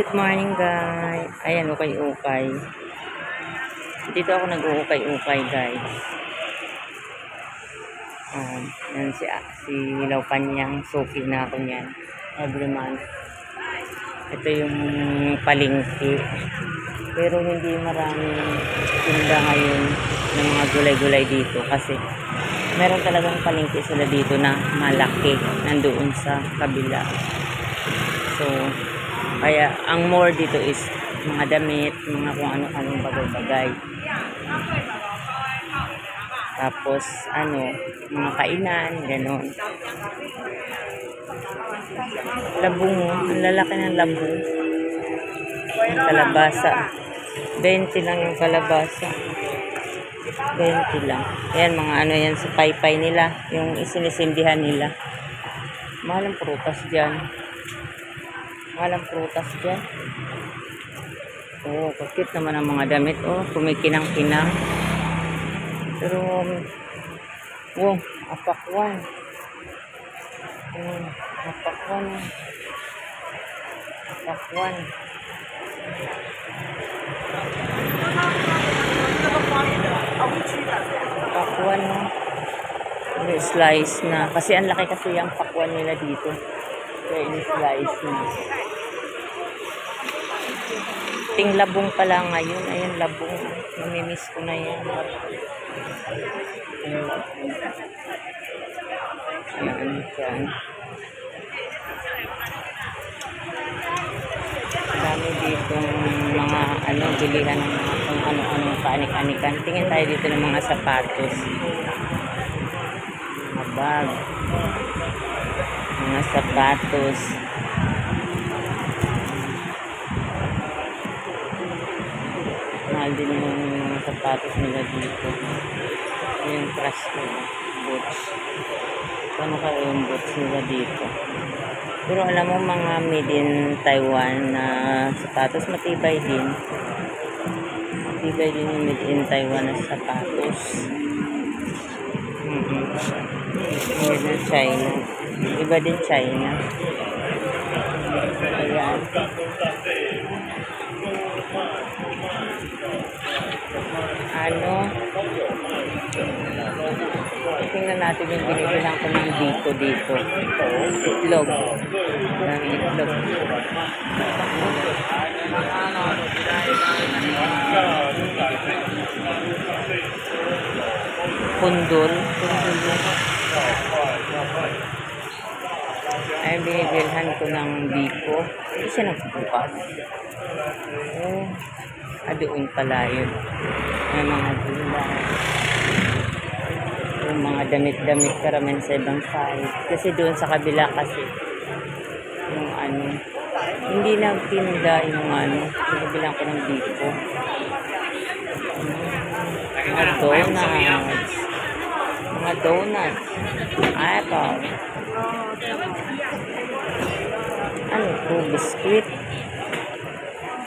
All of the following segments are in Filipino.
Good morning guys. Ayan, ukay-ukay. Dito ako nag-uukay-ukay guys. Um, yan si, si Hilaw Panyang. Suki na ako niyan. Every month. Ito yung palingki. Pero hindi maraming tinda ngayon ng mga gulay-gulay dito kasi meron talagang palingki sila dito na malaki nandoon sa kabila. So, kaya ang more dito is mga damit, mga kung ano-anong bagay-bagay. Tapos, ano, mga kainan, gano'n. Labong, ang lalaki ng labong. Yung kalabasa. 20 lang yung kalabasa. 20 lang. Ayan, mga ano yan sa paypay nila. Yung isinisindihan nila. Mahal ang prutas dyan. Mahal ang prutas dyan. Oh, cute naman ang mga damit. Oh, kumikinang-kinang. Pero, um, wow, apakwan. Hmm, apakwan. Apakwan. Pakwan, no? May slice na. Kasi ang laki kasi yung pakwan nila dito. Ini-slice na. Ting labong pala ngayon. Ayun, labong. Namimiss ko na yan. Labong. Ayan, dyan. Dami dito mga ano, bilihan ng mga kung ano-ano paanik-anikan. Tingin tayo dito ng mga sapatos. Mga bag. Mga sapatos. Mahal din yung mga sapatos nila dito. Yung crush nila. Boots. Ano kaya yung boots nila dito? Pero alam mo mga made in Taiwan na sapatos matibay din. Matibay din yung made in Taiwan na sapatos. Mm-hmm. Made in China. Iba din China. Ayan. Ano? Tingnan natin yung binibilang ko ng dito dito. Itlog. Ang itlog. Pundol. Pundol yun. Ay, binibilhan ko ng biko. Hindi siya nagbukas. Oh, ah, doon pala yun. May mga gulay yung mga damit-damit karamen sa ibang side. Kasi doon sa kabila kasi yung ano, hindi nagtinda yung ano, binibilang ko ng biko. Mga donuts. Mga donuts. Apple. Ano to? Biscuit.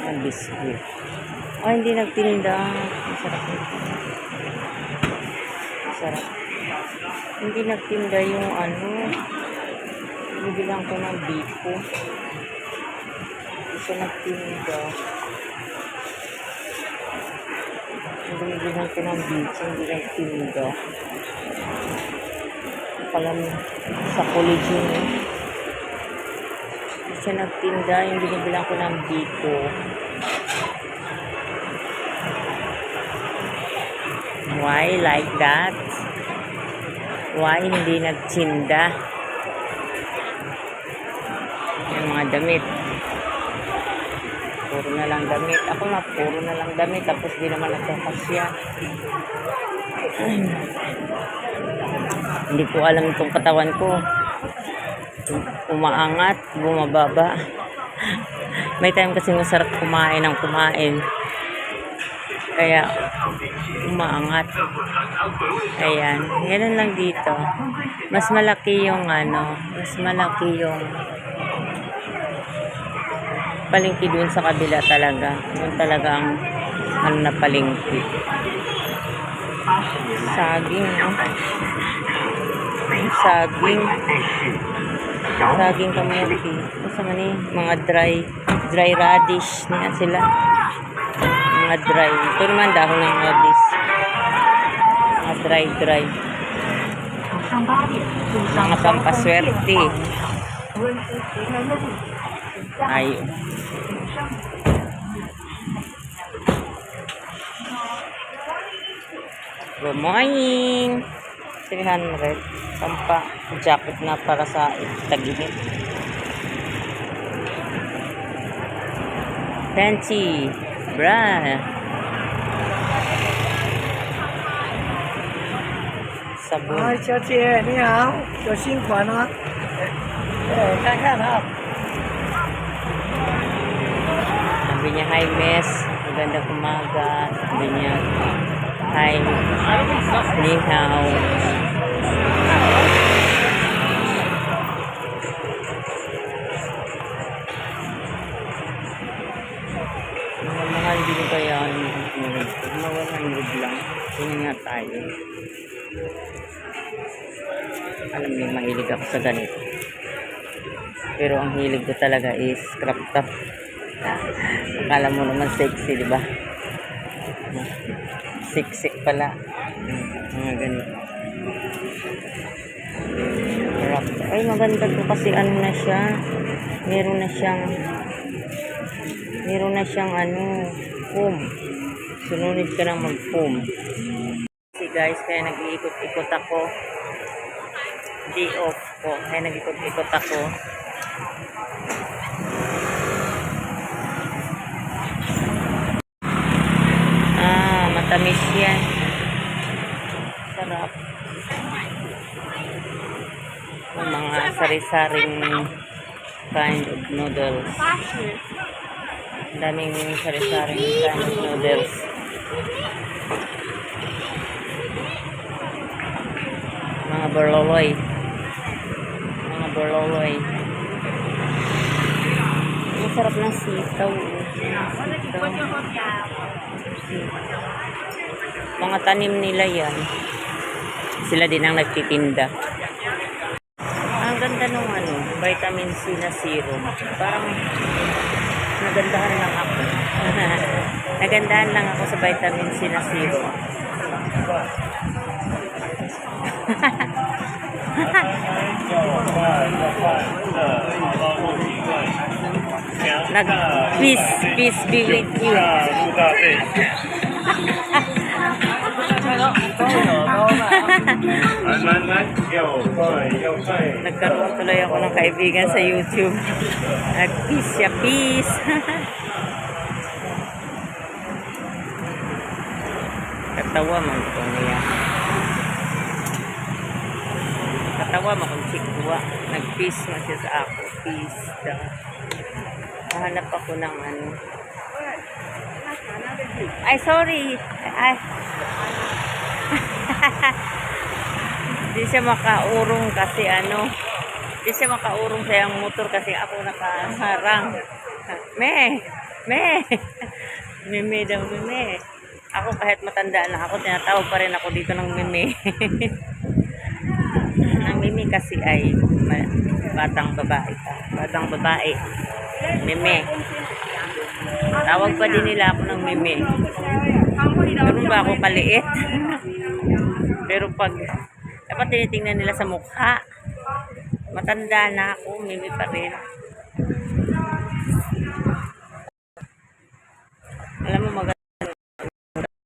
Ang biscuit. Oh, hindi nagtinda. Masarap nito. Masarap. Hindi nagtinda yung ano. Bibilang ko ng biko. Hindi siya nagtinda. Binibilang ko ng biko. Hindi nagtinda. Palam sa college yun eh. Hindi siya nagtinda. Yung binibilang ko ng biko. Why like that? Why hindi nagtinda? Yung mga damit. Puro na lang damit. Ako nga, puro na lang damit. Tapos di naman nagkakasya. hindi ko alam itong katawan ko. Umaangat, bumababa. May time kasi masarap kumain ng kumain. Kaya, umaangat. Ayan. Ganun lang dito. Mas malaki yung ano, mas malaki yung palingki dun sa kabila talaga. Doon talaga ang ano na palingki. Saging, no? Saging. Saging kamuti. Basta man eh, mga dry Dry radish niya sila. Mga dry. Ito naman dahon ng radish. Mga dry dry. Mga pampaswerte. Tayo. Good morning! 300. Sampa. Jacket na para sa tag-init. Bra. Sabon. Hi, Chachi. Ni hao. Yo xin kuan ha. Eh, kan kan ha. Niya, hi miss. Magandang umaga. Sabi niya, hi. Ni hao. Mahal din kaya mga 100 lang. Tingnan nga tayo. Alam niyo, mahilig ako sa ganito. Pero ang hilig ko talaga is crop top. Akala mo naman sexy, di ba? Siksik pala. Hmm, Mga ganito. Ay, maganda to kasi ano na siya. Meron na siyang meron na siyang ano, foam. Sununod ka ng mag-foam. Kasi guys, kaya nag-iikot-ikot ako. Day off ko. Kaya nag-ikot-ikot ako. Ah, matamis yan. Sarap. Yung mga sari-saring kind of noodles. Daming sari-saring kind of noodles. Mga berloloy. Mga berloloy. Ang sarap ng sitaw. Sitaw. Mga tanim nila yan. Sila din ang nagtitinda. Ang ganda nung ano, vitamin C na serum. Parang nagandahan lang ako. nagandahan lang ako sa vitamin C na serum. Nag peace, peace be with you. Nagkaroon tuloy ako ng kaibigan sa YouTube. Nag-peace siya, peace. Katawa man ko niya. Katawa man kong chikwa. Nag-peace man siya sa ako. Peace daw. Hahanap ako ng ano. Ay, sorry. Ay. Di siya makaurong kasi ano. Di siya makaurong sa yung motor kasi ako nakaharang. Me! Me! Meme daw, meme. Ako kahit matanda na ako, tinatawag pa rin ako dito ng meme. Ang meme kasi ay batang babae pa. Batang babae. Meme. Tawag pa din nila ako ng meme. Ganun ba ako kaliit? Pero pag dapat tinitingnan nila sa mukha. Matanda na ako, mimi pa rin. Alam mo maganda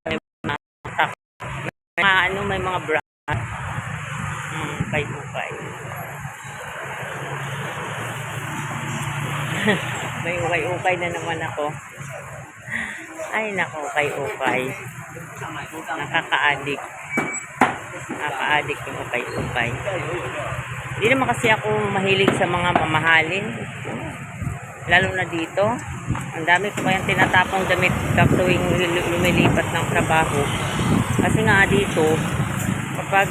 may mga tak- may mga ano, may mga bra. Hmm, kay ukay. may ukay-ukay na naman ako. Ay, nako, ukay-ukay. Nakaka-addict. Nakaka-addict yung ukay-ukay. Hindi naman kasi ako mahilig sa mga mamahalin. Lalo na dito. Ang dami ko kayang tinatapong damit kap tuwing lumilipat ng trabaho. Kasi nga dito, kapag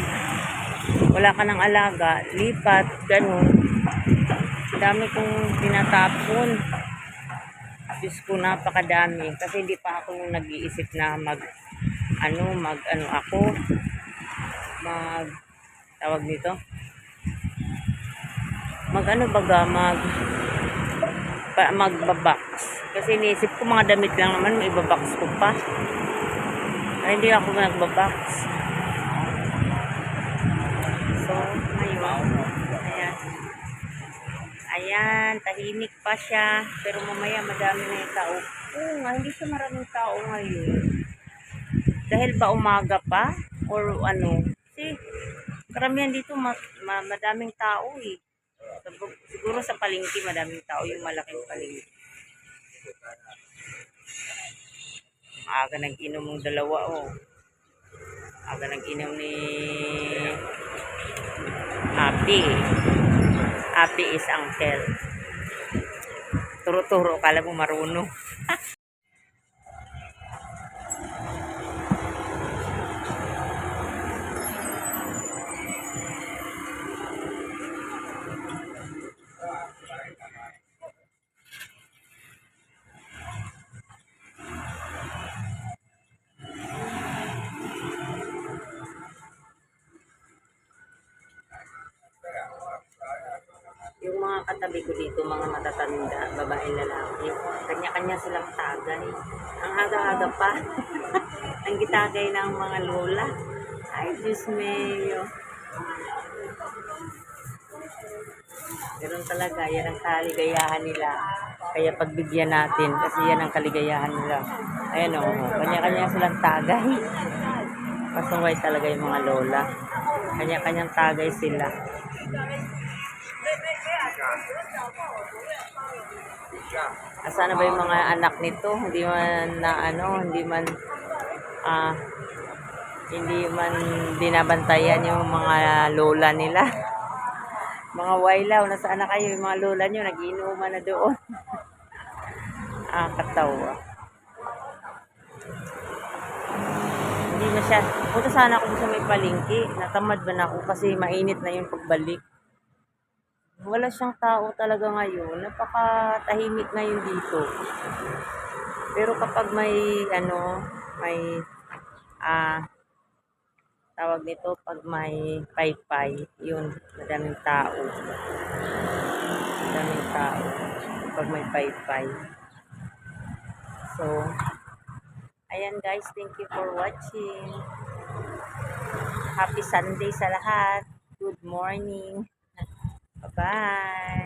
wala ka ng alaga, lipat, ganun. Ang dami kong tinatapon. Diyos ko, napakadami. Kasi hindi pa ako nung nag-iisip na mag, ano, mag, ano ako, mag, tawag nito, mag, ano baga, mag, pa, magbabox. Kasi iniisip ko mga damit lang naman, may ibabox ko pa. Ay, hindi ako nagbabox. So, ayun. Ayan. Ayan, tahimik pa siya. Pero mamaya madami na yung tao. Oo nga, hindi siya maraming tao ngayon. Dahil ba umaga pa? Or ano? Karamihan dito ma- ma- madaming tao eh. Siguro- sa palengke madaming tao yung malaking palengke. Aga nag-inom ng dalawa oh. Aga nag-inom ni Api. Api is uncle. Turo-turo, kala mo marunong. mga katabi ko dito, mga matatanda, babae lalaki, kanya-kanya silang tagay. Ang aga-aga pa. ang gitagay ng mga lola. Ay, Diyos mayo. Ganun talaga, yan ang kaligayahan nila. Kaya pagbigyan natin, kasi yan ang kaligayahan nila. Ayan o, kanya-kanya silang tagay. Pasaway talaga yung mga lola. Kanya-kanyang tagay sila. Asa na ba yung mga anak nito? Hindi man na ano, hindi man ah hindi man binabantayan yung mga lola nila. Mga wailaw, nasaan na kayo? Yung mga lola nyo, nagiinuman na doon. ah, katawa. Hindi masya. Punta sana ako sa may palingki. Natamad ba na ako kasi mainit na yung pagbalik wala siyang tao talaga ngayon. Napakatahimik ngayon dito. Pero kapag may ano, may ah tawag nito pag may paypay, yun, madaming tao. Madaming tao pag may paypay. So, ayan guys, thank you for watching. Happy Sunday sa lahat. Good morning. Bye!